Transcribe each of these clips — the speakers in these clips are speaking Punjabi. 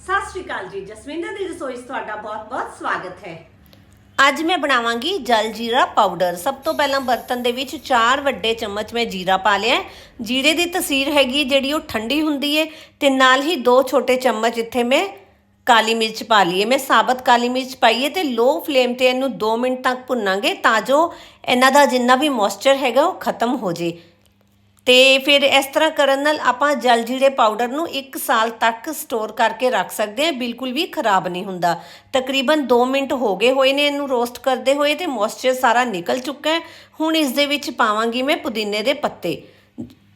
ਸਤਿ ਸ਼੍ਰੀ ਅਕਾਲ ਜੀ, ਜਸਵਿੰਦਰ ਦੀ ਰਸੋਈ 'ਚ ਤੁਹਾਡਾ ਬਹੁਤ-ਬਹੁਤ ਸਵਾਗਤ ਹੈ। ਅੱਜ ਮੈਂ ਬਣਾਵਾਂਗੀ ਜਲ ਜੀਰਾ ਪਾਊਡਰ। ਸਭ ਤੋਂ ਪਹਿਲਾਂ ਬਰਤਨ ਦੇ ਵਿੱਚ 4 ਵੱਡੇ ਚਮਚ ਮੈਂ ਜੀਰਾ ਪਾ ਲਿਆ ਜੀਰੇ ਦੀ ਤਸੀਰ ਹੈਗੀ ਜਿਹੜੀ ਉਹ ਠੰਡੀ ਹੁੰਦੀ ਹੈ ਤੇ ਨਾਲ ਹੀ 2 ਛੋਟੇ ਚਮਚ ਇੱਥੇ ਮੈਂ ਕਾਲੀ ਮਿਰਚ ਪਾ ਲਈਏ ਮੈਂ ਸਾਬਤ ਕਾਲੀ ਮਿਰਚ ਪਾਈਏ ਹੈ ਤੇ ਲੋ ਫਲੇਮ ਤੇ ਇਹਨੂੰ 2 ਮਿੰਟ ਤੱਕ ਭੁੰਨਾਂਗੇ ਤਾਂ ਜੋ ਇਹਨਾਂ ਦਾ ਜਿੰਨਾ ਵੀ ਮੋਇਸਚਰ ਹੈਗਾ ਉਹ ਖਤਮ ਹੋ ਜੇ। ਤੇ ਫਿਰ ਇਸ ਤਰ੍ਹਾਂ ਕਰਨ ਨਾਲ ਆਪਾਂ ਜਲ ਜੀਰੇ ਪਾਊਡਰ ਨੂੰ 1 ਸਾਲ ਤੱਕ ਸਟੋਰ ਕਰਕੇ ਰੱਖ ਸਕਦੇ ਹਾਂ, ਬਿਲਕੁਲ ਵੀ ਖਰਾਬ ਨਹੀਂ ਹੁੰਦਾ। ਤਕਰੀਬਨ 2 ਮਿੰਟ ਹੋ ਗਏ ਹੋਏ ਨੇ ਇਹਨੂੰ ਰੋਸਟ ਕਰਦੇ ਹੋਏ ਤੇ ਮੋਇਸਚਰ ਸਾਰਾ ਨਿਕਲ ਚੁੱਕਾ ਹੈ। ਹੁਣ ਇਸ ਦੇ ਵਿੱਚ ਪਾਵਾਂਗੀ ਮੈਂ ਪੁਦੀਨੇ ਦੇ ਪੱਤੇ।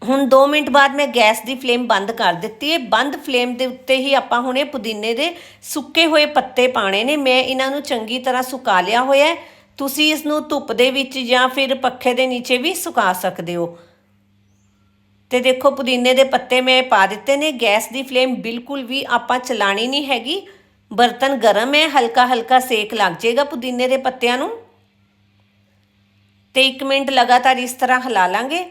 ਹੁਣ 2 ਮਿੰਟ ਬਾਅਦ ਮੈਂ ਗੈਸ ਦੀ ਫਲੇਮ ਬੰਦ ਕਰ ਦਿੱਤੀ ਹੈ। ਬੰਦ ਫਲੇਮ ਦੇ ਉੱਤੇ ਹੀ ਆਪਾਂ ਹੁਣੇ ਪੁਦੀਨੇ ਦੇ ਸੁੱਕੇ ਹੋਏ ਪੱਤੇ ਪਾਣੇ ਨੇ। ਮੈਂ ਇਹਨਾਂ ਨੂੰ ਚੰਗੀ ਤਰ੍ਹਾਂ ਸੁਕਾ ਲਿਆ ਹੋਇਆ ਤੁਸੀਂ ਇਸ ਨੂੰ ਧੁੱਪ ਦੇ ਵਿੱਚ ਜਾਂ ਫਿਰ ਪੱਖੇ ਦੇ ਨੀਚੇ ਵੀ ਸੁਕਾ ਸਕਦੇ ਹੋ। ਤੇ ਦੇਖੋ ਪੁਦੀਨੇ ਦੇ ਪੱਤੇ ਮੈਂ ਪਾ ਦਿੱਤੇ ਨੇ, ਗੈਸ ਦੀ ਫਲੇਮ ਬਿਲਕੁਲ ਵੀ ਆਪਾਂ ਚਲਾਣੀ ਨਹੀਂ ਹੈਗੀ। ਬਰਤਨ ਗਰਮ ਹੈ ਹਲਕਾ ਹਲਕਾ ਸੇਕ ਲੱਗ ਜਾਏਗਾ ਪੁਦੀਨੇ ਦੇ ਪੱਤਿਆਂ ਨੂੰ। ਤੇ 1 ਮਿੰਟ ਲਗਾਤਾਰ ਇਸ ਤਰ੍ਹਾਂ ਹਿਲਾ ਲਾਂਗੇ।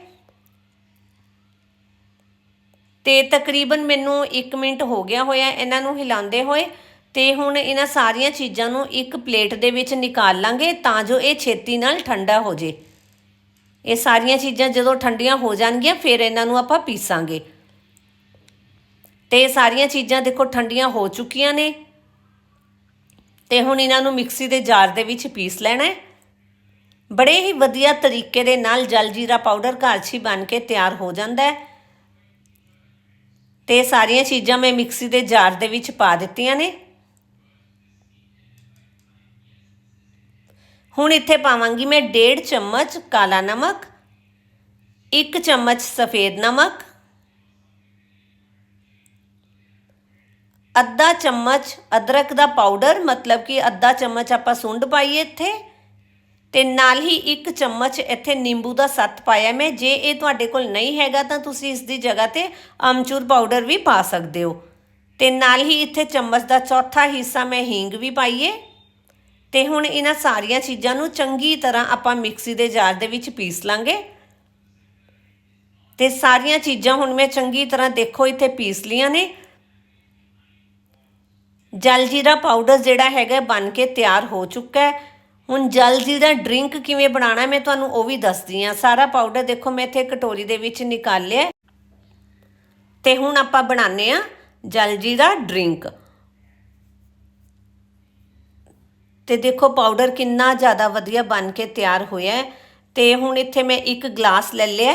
ਤੇ ਤਕਰੀਬਨ ਮੈਨੂੰ 1 ਮਿੰਟ ਹੋ ਗਿਆ ਹੋਇਆ ਇਹਨਾਂ ਨੂੰ ਹਿਲਾਉਂਦੇ ਹੋਏ। ਤੇ ਹੁਣ ਇਹਨਾਂ ਸਾਰੀਆਂ ਚੀਜ਼ਾਂ ਨੂੰ ਇੱਕ ਪਲੇਟ ਦੇ ਵਿੱਚ ਨਿਕਾਲ ਲਾਂਗੇ ਤਾਂ ਜੋ ਇਹ ਛੇਤੀ ਨਾਲ ਠੰਡਾ ਹੋ ਜੇ। ਇਹ ਸਾਰੀਆਂ ਚੀਜ਼ਾਂ ਜਦੋਂ ਠੰਡੀਆਂ ਹੋ ਜਾਣਗੀਆਂ, ਫਿਰ ਇਹਨਾਂ ਨੂੰ ਆਪਾਂ ਪੀਸਾਂਗੇ। ਤੇ ਇਹ ਸਾਰੀਆਂ ਚੀਜ਼ਾਂ ਦੇਖੋ ਠੰਡੀਆਂ ਹੋ ਚੁੱਕੀਆਂ ਨੇ। ਤੇ ਹੁਣ ਇਹਨਾਂ ਨੂੰ ਮਿਕਸੀ ਦੇ ਜਾਰ ਦੇ ਵਿੱਚ ਪੀਸ ਲੈਣਾ ਹੈ। ਬੜੇ ਹੀ ਵਧੀਆ ਤਰੀਕੇ ਦੇ ਨਾਲ ਜਲ ਜੀਰਾ ਪਾਊਡਰ ਘਰ 'ਚ ਹੀ ਬਣ ਕੇ ਤਿਆਰ ਹੋ ਜਾਂਦਾ ਹੈ। ਤੇ ਇਹ ਸਾਰੀਆਂ ਚੀਜ਼ਾਂ ਮੈਂ ਮਿਕਸੀ ਦੇ ਜਾਰ ਦੇ ਵਿੱਚ ਪਾ ਦਿੱਤੀਆਂ ਨੇ। ਹੁਣ ਇੱਥੇ ਪਾਵਾਂਗੀ ਮੈਂ 1.5 ਚਮਚ ਕਾਲਾ ਨਮਕ 1 ਚਮਚ ਸਫੇਦ ਨਮਕ, ਅੱਧਾ ਚਮਚ ਅਦਰਕ ਦਾ ਪਾਊਡਰ, ਮਤਲਬ ਕਿ ਅੱਧਾ ਚਮਚ ਆਪਾਂ ਸੁੰਡ ਪਾਈਏ ਇੱਥੇ, ਤੇ ਨਾਲ ਹੀ 1 ਚਮਚ ਇੱਥੇ ਨਿੰਬੂ ਦਾ ਸੱਤ ਪਾਇਆ ਮੈਂ। ਜੇ ਇਹ ਤੁਹਾਡੇ ਕੋਲ ਨਹੀਂ ਹੈਗਾ ਤਾਂ ਤੁਸੀਂ ਇਸ ਦੀ ਜਗ੍ਹਾ ਤੇ ਅਮਚੂਰ ਪਾਊਡਰ ਵੀ ਪਾ ਸਕਦੇ ਹੋ। ਤੇ ਨਾਲ ਹੀ ਇੱਥੇ ਚਮਚ ਦਾ ਚੌਥਾ ਹਿੱਸਾ ਮੈਂ ਹਿੰਗ ਵੀ ਪਾਈਏ। ਤੇ ਹੁਣ ਇਹਨਾਂ ਸਾਰੀਆਂ ਚੀਜ਼ਾਂ ਨੂੰ ਚੰਗੀ ਤਰ੍ਹਾਂ ਆਪਾਂ ਮਿਕਸੀ ਦੇ ਜਾਰ ਦੇ ਵਿੱਚ ਪੀਸ ਲਾਂਗੇ। ਤੇ ਸਾਰੀਆਂ ਚੀਜ਼ਾਂ ਹੁਣ ਮੈਂ ਚੰਗੀ ਤਰ੍ਹਾਂ ਦੇਖੋ, ਇੱਥੇ ਪੀਸ ਲੀਆਂ ਨੇ। ਜਲ ਜੀਰਾ ਪਾਊਡਰ ਜਿਹੜਾ ਹੈਗਾ ਬਣ ਕੇ ਤਿਆਰ ਹੋ ਚੁੱਕਾ ਹੈ। ਹੁਣ ਜਲ ਜੀਰਾ ਡਰਿੰਕ ਕਿਵੇਂ ਬਣਾਉਣਾ ਮੈਂ ਤੁਹਾਨੂੰ ਉਹ ਵੀ ਦੱਸਦੀ ਆ ਸਾਰਾ ਪਾਊਡਰ ਦੇਖੋ, ਮੈਂ ਇੱਥੇ ਕਟੋਰੀ ਦੇ ਵਿੱਚ ਨਿਕਾਲ ਲਿਆ। ਤੇ ਹੁਣ ਆਪਾਂ ਬਣਾਉਂਦੇ ਆ ਜਲ ਜੀਰਾ ਡਰਿੰਕ ਤੇ ਦੇਖੋ ਪਾਊਡਰ ਕਿੰਨਾ ਜ਼ਿਆਦਾ ਵਧੀਆ ਬਣ ਕੇ ਤਿਆਰ ਹੋਇਆ ਹੈ। ਤੇ ਹੁਣ ਇੱਥੇ ਮੈਂ ਇੱਕ ਗਲਾਸ ਲੈ ਲਿਆ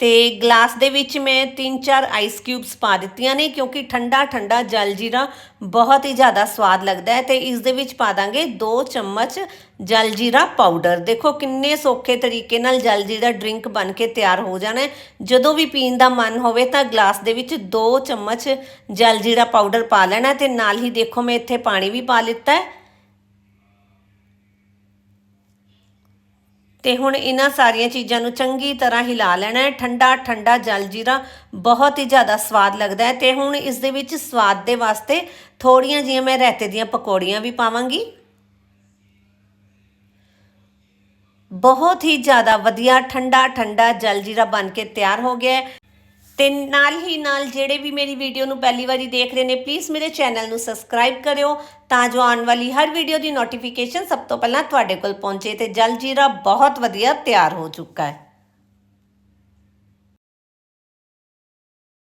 ਤੇ ਗਲਾਸ ਦੇ ਵਿੱਚ ਮੈਂ 3-4 ਆਈਸ ਕਿਊਬਸ ਪਾ ਦਿੱਤੀਆਂ ਨੇ ਕਿਉਂਕਿ ਠੰਡਾ ਠੰਡਾ ਜਲ ਜੀਰਾ ਬਹੁਤ ਹੀ ਜ਼ਿਆਦਾ ਸਵਾਦ ਲੱਗਦਾ ਹੈ ਤੇ ਇਸ ਦੇ ਵਿੱਚ ਪਾ ਦਾਂਗੇ 2 ਚਮਚ ਜਲ ਜੀਰਾ ਪਾਊਡਰ ਦੇਖੋ ਕਿੰਨੇ ਸੌਖੇ ਤਰੀਕੇ ਨਾਲ ਜਲ ਜੀਰਾ ਡਰਿੰਕ ਬਣ ਕੇ ਤਿਆਰ ਹੋ ਜਾਣਾ ਹੈ। ਜਦੋਂ ਵੀ ਪੀਣ ਦਾ ਮਨ ਹੋਵੇ ਤਾਂ ਗਲਾਸ ਦੇ ਵਿੱਚ 2 ਚਮਚ ਜਲ ਜੀਰਾ ਪਾਊਡਰ ਪਾ ਲੈਣਾ ਤੇ ਨਾਲ ਹੀ ਦੇਖੋ ਮੈਂ ਇੱਥੇ ਪਾਣੀ ਵੀ ਪਾ ਲਿੱਤਾ ਹੈ। ਤੇ ਹੁਣ ਇਹਨਾਂ ਸਾਰੀਆਂ ਚੀਜ਼ਾਂ ਨੂੰ ਚੰਗੀ ਤਰ੍ਹਾਂ ਹਿਲਾ ਲੈਣਾ ਹੈ। ਠੰਡਾ ਠੰਡਾ ਜਲ ਜੀਰਾ ਬਹੁਤ ਹੀ ਜ਼ਿਆਦਾ ਸਵਾਦ ਲੱਗਦਾ ਹੈ ਤੇ ਹੁਣ ਇਸ ਦੇ ਵਿੱਚ ਸਵਾਦ ਦੇ ਵਾਸਤੇ ਥੋੜੀਆਂ ਜਿਹੀਆਂ ਮੈਂ ਰਹਿਤੇ ਦੀਆਂ ਪਕੌੜੀਆਂ ਵੀ ਪਾਵਾਂਗੀ। ਬਹੁਤ ਹੀ ਜ਼ਿਆਦਾ ਵਧੀਆ ਠੰਡਾ ਠੰਡਾ ਜਲ ਜੀਰਾ ਬਣ ਕੇ ਤਿਆਰ ਹੋ ਗਿਆ ਤੇ ਨਾਲ ਹੀ ਨਾਲ ਜਿਹੜੇ ਵੀ ਮੇਰੀ ਵੀਡੀਓ ਨੂੰ ਪਹਿਲੀ ਵਾਰੀ ਦੇਖ ਰਹੇ ਨੇ ਪਲੀਜ਼ ਮੇਰੇ ਚੈਨਲ ਨੂੰ ਸਬਸਕ੍ਰਾਈਬ ਕਰਿਓ ਤਾਂ ਜੋ ਆਉਣ ਵਾਲੀ ਹਰ ਵੀਡੀਓ ਦੀ ਨੋਟੀਫਿਕੇਸ਼ਨ ਸਭ ਤੋਂ ਪਹਿਲਾਂ ਤੁਹਾਡੇ ਕੋਲ ਪਹੁੰਚੇ ਤੇ ਜਲ ਜੀਰਾ ਬਹੁਤ ਵਧੀਆ ਤਿਆਰ ਹੋ ਚੁੱਕਾ ਹੈ।